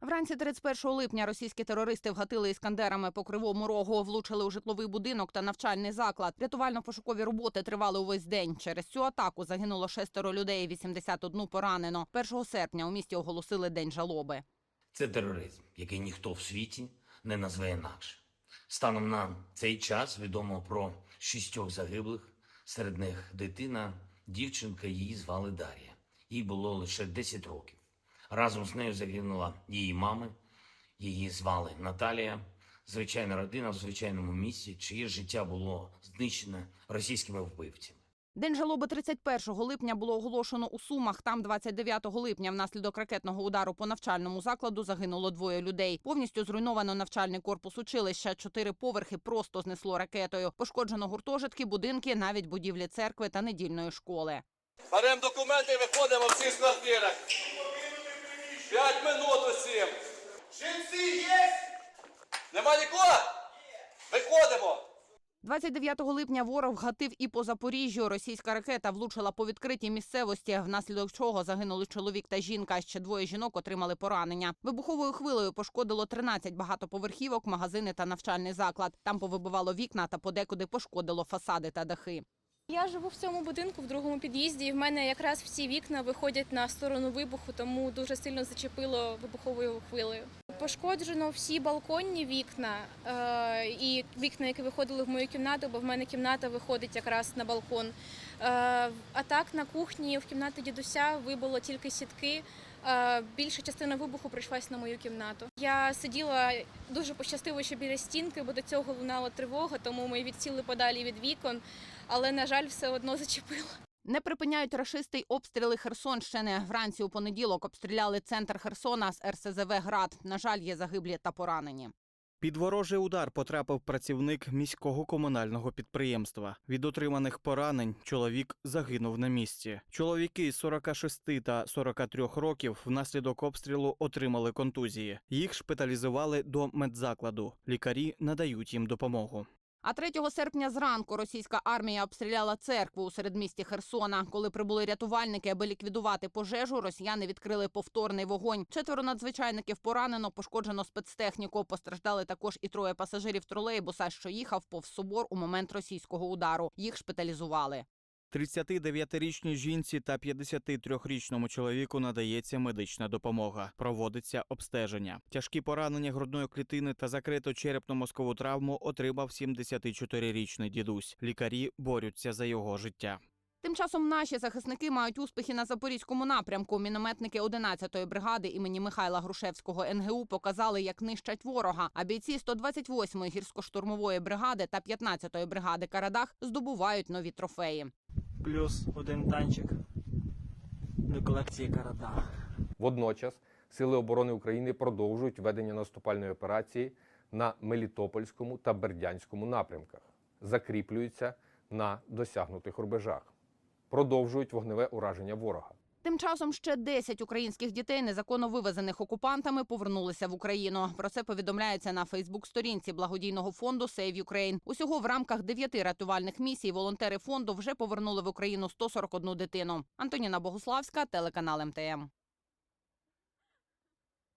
Вранці 31 липня російські терористи вгатили іскандерами по кривому рогу, влучили у житловий будинок та навчальний заклад. Рятувально-пошукові роботи тривали увесь день. Через цю атаку загинуло шестеро людей, 81 поранено. 1 серпня у місті оголосили день жалоби. Це тероризм, який ніхто в світі не назве інакше. Станом на цей час відомо про шістьох загиблих, серед них дитина, дівчинка, її звали Дар'я. Їй було лише 10 років. Разом з нею загинула її мама, її звали Наталія. Звичайна родина в звичайному місці, чиє життя було знищене російськими вбивцями. День жалоби 31 липня було оголошено у Сумах. Там 29 липня внаслідок ракетного удару по навчальному закладу загинуло двоє людей. Повністю зруйновано навчальний корпус училища. Чотири поверхи просто знесло ракетою. Пошкоджено гуртожитки, будинки, навіть будівлі церкви та недільної школи. Беремо документи виходимо всі з квартири. П'ять минут усім. Жінці є? Нема нікого? Виходимо. 29 липня ворог гатив і по Запоріжжю. Російська ракета влучила по відкритій місцевості, внаслідок чого загинули чоловік та жінка. Ще двоє жінок отримали поранення. Вибуховою хвилею пошкодило 13 багатоповерхівок, магазини та навчальний заклад. Там повибивало вікна та подекуди пошкодило фасади та дахи. Я живу в цьому будинку в другому під'їзді, і в мене якраз всі вікна виходять на сторону вибуху, тому дуже сильно зачепило вибуховою хвилею. Пошкоджено всі балконні вікна е, і вікна, які виходили в мою кімнату, бо в мене кімната виходить якраз на балкон. Е, а так на кухні в кімнаті дідуся вибило тільки сітки. Е, більша частина вибуху прийшлась на мою кімнату. Я сиділа дуже пощастиво, що біля стінки, бо до цього лунала тривога, тому ми відсіли подалі від вікон але на жаль, все одно зачепило. Не припиняють рашисти й обстріли Херсонщини. Вранці у понеділок обстріляли центр Херсона з РСЗВ «Град». На жаль, є загиблі та поранені. Під ворожий удар потрапив працівник міського комунального підприємства. Від отриманих поранень чоловік загинув на місці. Чоловіки з 46 та 43 років внаслідок обстрілу отримали контузії. Їх шпиталізували до медзакладу. Лікарі надають їм допомогу. А 3 серпня зранку російська армія обстріляла церкву у середмісті Херсона. Коли прибули рятувальники, аби ліквідувати пожежу, росіяни відкрили повторний вогонь. Четверо надзвичайників поранено, пошкоджено спецтехніку. Постраждали також і троє пасажирів тролейбуса, що їхав повз собор у момент російського удару. Їх шпиталізували. 39-річній жінці та 53-річному чоловіку надається медична допомога. Проводиться обстеження. Тяжкі поранення грудної клітини та закриту черепно-мозкову травму отримав 74-річний дідусь. Лікарі борються за його життя. Тим часом наші захисники мають успіхи на запорізькому напрямку. Мінометники 11-ї бригади імені Михайла Грушевського НГУ показали, як нищать ворога. А бійці 128-ї гірсько-штурмової бригади та 15-ї бригади Карадах здобувають нові трофеї. плюс один танчик до колекції Карата. Водночас Сили оборони України продовжують ведення наступальної операції на Мелітопольському та Бердянському напрямках, закріплюються на досягнутих рубежах, продовжують вогневе ураження ворога. Тим часом ще 10 українських дітей, незаконно вивезених окупантами, повернулися в Україну. Про це повідомляється на Фейсбук-сторінці благодійного фонду Save Ukraine. Усього в рамках дев'яти рятувальних місій волонтери фонду вже повернули в Україну 141 дитину. Антоніна Богуславська, телеканал МТМ.